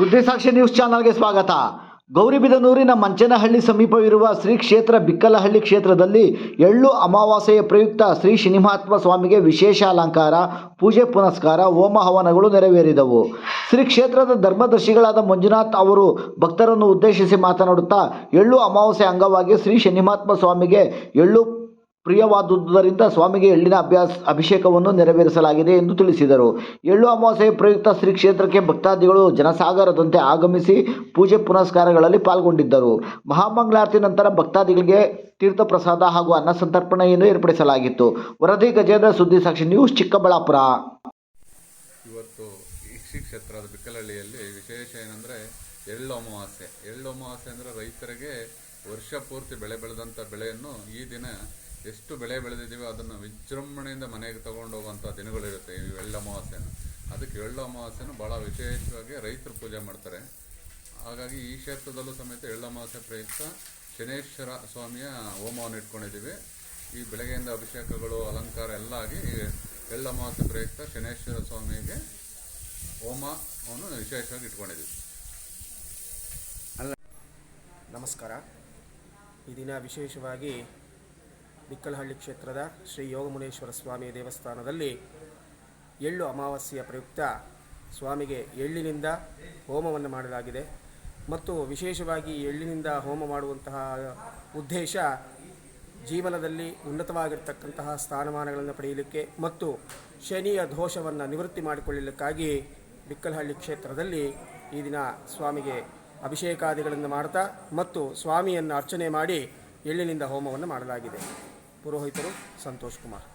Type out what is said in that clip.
ಸುದ್ದಿಸಾಕ್ಷಿ news ಚಾನಲ್ಗೆ ಸ್ವಾಗತ. ಗೌರಿಬಿದನೂರಿನ ಮಂಚನಹಳ್ಳಿ ಸಮೀಪವಿರುವ ಶ್ರೀ ಕ್ಷೇತ್ರ ಬಿಕ್ಕಲಹಳ್ಳಿ ಕ್ಷೇತ್ರದಲ್ಲಿ ಎಳ್ಳು ಅಮಾವಾಸ್ಯೆಯ ಪ್ರಯುಕ್ತ ಶ್ರೀ ಶ್ರೀನಿಮಹಾತ್ಮ ಸ್ವಾಮಿಗೆ ವಿಶೇಷ ಅಲಂಕಾರ, ಪೂಜೆ ಪುನಸ್ಕಾರ, ಹೋಮ ಹವನಗಳು ನೆರವೇರಿದವು. ಶ್ರೀ ಕ್ಷೇತ್ರದ ಧರ್ಮದರ್ಶಿಗಳಾದ ಮಂಜುನಾಥ್ ಅವರು ಭಕ್ತರನ್ನು ಉದ್ದೇಶಿಸಿ ಮಾತನಾಡುತ್ತಾ, ಎಳ್ಳು ಅಮಾವಾಸ್ಯೆ ಅಂಗವಾಗಿ ಶ್ರೀ ಶನಿಮಹಾತ್ಮ ಸ್ವಾಮಿಗೆ ಎಳ್ಳು ಪ್ರಿಯವಾದುದರಿಂದ ಸ್ವಾಮಿಗೆ ಎಳ್ಳಿನ ಅಭ್ಯಾಸ, ಅಭಿಷೇಕವನ್ನು ನೆರವೇರಿಸಲಾಗಿದೆ ಎಂದು ತಿಳಿಸಿದರು. ಎಳ್ಳು ಅಮಾವಾಸ್ಯೆ ಪ್ರಯುಕ್ತ ಶ್ರೀ ಕ್ಷೇತ್ರಕ್ಕೆ ಭಕ್ತಾದಿಗಳು ಜನಸಾಗರದಂತೆ ಆಗಮಿಸಿ ಪೂಜೆ ಪುನಸ್ಕಾರಗಳಲ್ಲಿ ಪಾಲ್ಗೊಂಡಿದ್ದರು. ಮಹಾಮಂಗಳಾರತಿ ನಂತರ ಭಕ್ತಾದಿಗಳಿಗೆ ತೀರ್ಥ ಪ್ರಸಾದ ಹಾಗೂ ಅನ್ನ ಸಂತರ್ಪಣೆಯನ್ನು ಏರ್ಪಡಿಸಲಾಗಿತ್ತು. ವರದಿ ಗಜೇಂದ್ರ ಸುದ್ದಿ ಸಾಕ್ಷಿ ನ್ಯೂಸ್, ಚಿಕ್ಕಬಳ್ಳಾಪುರ. ಇವತ್ತು ಶ್ರೀ ಕ್ಷೇತ್ರದ ಬಿಕ್ಕಲಹಳ್ಳಿಯಲ್ಲಿ ವಿಶೇಷ ಏನಂದರೆ ಎಳ್ಳು ಅಮಾವಾಸ್ಯೆ. ಎಳ್ಳು ಅಮಾವಾಸ್ಯೆ ಅಂದರೆ ರೈತರಿಗೆ ವರ್ಷ ಪೂರ್ತಿ ಬೆಳೆ ಬೆಳೆದಂಥ ಬೆಳೆಯನ್ನು ಈ ದಿನ ಎಷ್ಟು ಬೆಳೆ ಬೆಳೆದಿದ್ದೀವಿ ಅದನ್ನು ವಿಜೃಂಭಣೆಯಿಂದ ಮನೆಗೆ ತಗೊಂಡು ಹೋಗುವಂಥ ದಿನಗಳಿರುತ್ತೆ ಈ ಎಳ್ಳ ಅಮಾವಾಸ್ಯೆನ. ಅದಕ್ಕೆ ಎಳ್ಳು ಅಮಾವಾಸ್ಯೆನ ಭಾಳ ವಿಶೇಷವಾಗಿ ರೈತರು ಪೂಜೆ ಮಾಡ್ತಾರೆ. ಹಾಗಾಗಿ ಈ ಕ್ಷೇತ್ರದಲ್ಲೂ ಸಮೇತ ಎಳ್ಳು ಅಮಾವಾಸ್ಯೆ ಪ್ರಯುಕ್ತ ಶನೇಶ್ವರ ಸ್ವಾಮಿಯ ಹೋಮವನ್ನು ಇಟ್ಕೊಂಡಿದ್ದೀವಿ. ಈ ಬೆಳಗ್ಗೆಯಿಂದ ಅಭಿಷೇಕಗಳು, ಅಲಂಕಾರ ಎಲ್ಲ ಆಗಿ ಎಳ್ಳು ಅಮಾವಾಸ್ಯೆ ಪ್ರಯುಕ್ತ ಶನೇಶ್ವರ ಸ್ವಾಮಿಗೆ ಹೋಮವನ್ನು ವಿಶೇಷವಾಗಿ ಇಟ್ಕೊಂಡಿದ್ದೀವಿ. ನಮಸ್ಕಾರ. ಈ ದಿನ ವಿಶೇಷವಾಗಿ ಬಿಕ್ಕಲಹಳ್ಳಿ ಕ್ಷೇತ್ರದ ಶ್ರೀ ಯೋಗಮುನೇಶ್ವರ ಸ್ವಾಮಿ ದೇವಸ್ಥಾನದಲ್ಲಿ ಎಳ್ಳು ಅಮಾವಾಸ್ಯೆಯ ಪ್ರಯುಕ್ತ ಸ್ವಾಮಿಗೆ ಎಳ್ಳಿನಿಂದ ಹೋಮವನ್ನು ಮಾಡಲಾಗಿದೆ. ಮತ್ತು ವಿಶೇಷವಾಗಿ ಎಳ್ಳಿನಿಂದ ಹೋಮ ಮಾಡುವಂತಹ ಉದ್ದೇಶ ಜೀವನದಲ್ಲಿ ಉನ್ನತವಾಗಿರ್ತಕ್ಕಂತಹ ಸ್ಥಾನಮಾನಗಳನ್ನು ಪಡೆಯಲಿಕ್ಕೆ ಮತ್ತು ಶನಿಯ ದೋಷವನ್ನು ನಿವೃತ್ತಿ ಮಾಡಿಕೊಳ್ಳಲಿಕ್ಕಾಗಿ ಬಿಕ್ಕಲಹಳ್ಳಿ ಕ್ಷೇತ್ರದಲ್ಲಿ ಈ ದಿನ ಸ್ವಾಮಿಗೆ ಅಭಿಷೇಕಾದಿಗಳನ್ನು ಮಾಡ್ತಾ ಮತ್ತು ಸ್ವಾಮಿಯನ್ನು ಅರ್ಚನೆ ಮಾಡಿ ಎಳ್ಳಿನಿಂದ ಹೋಮವನ್ನು ಮಾಡಲಾಗಿದೆ. ಪುರೋಹಿತರು ಸಂತೋಷ್ ಕುಮಾರ್